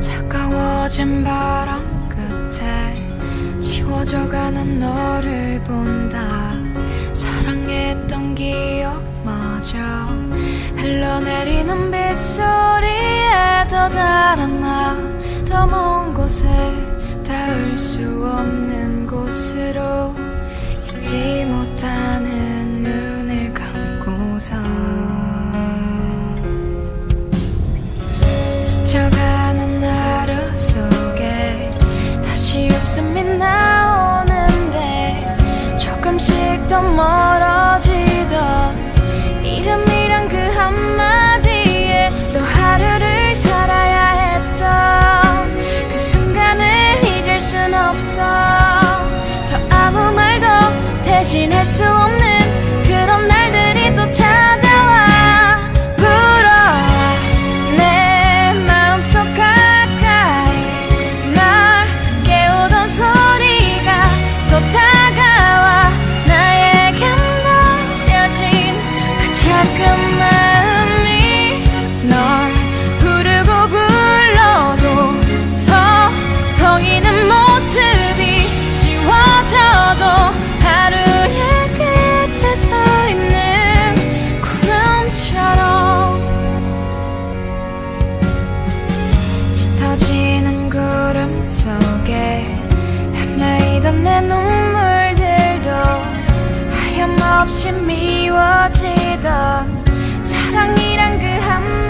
차가워진 바람 끝에 지워져가는 너를 본다. 사랑했던 기억마저 흘러내리는 빗소리에 더 달아나 더먼 곳에 닿을 수 없는 곳으로 잊지 못하는 눈을 감고서 made 지는 구름 속에 헤매이던 내 눈물들도 하염없이 미워지던 사랑이란 그 한마디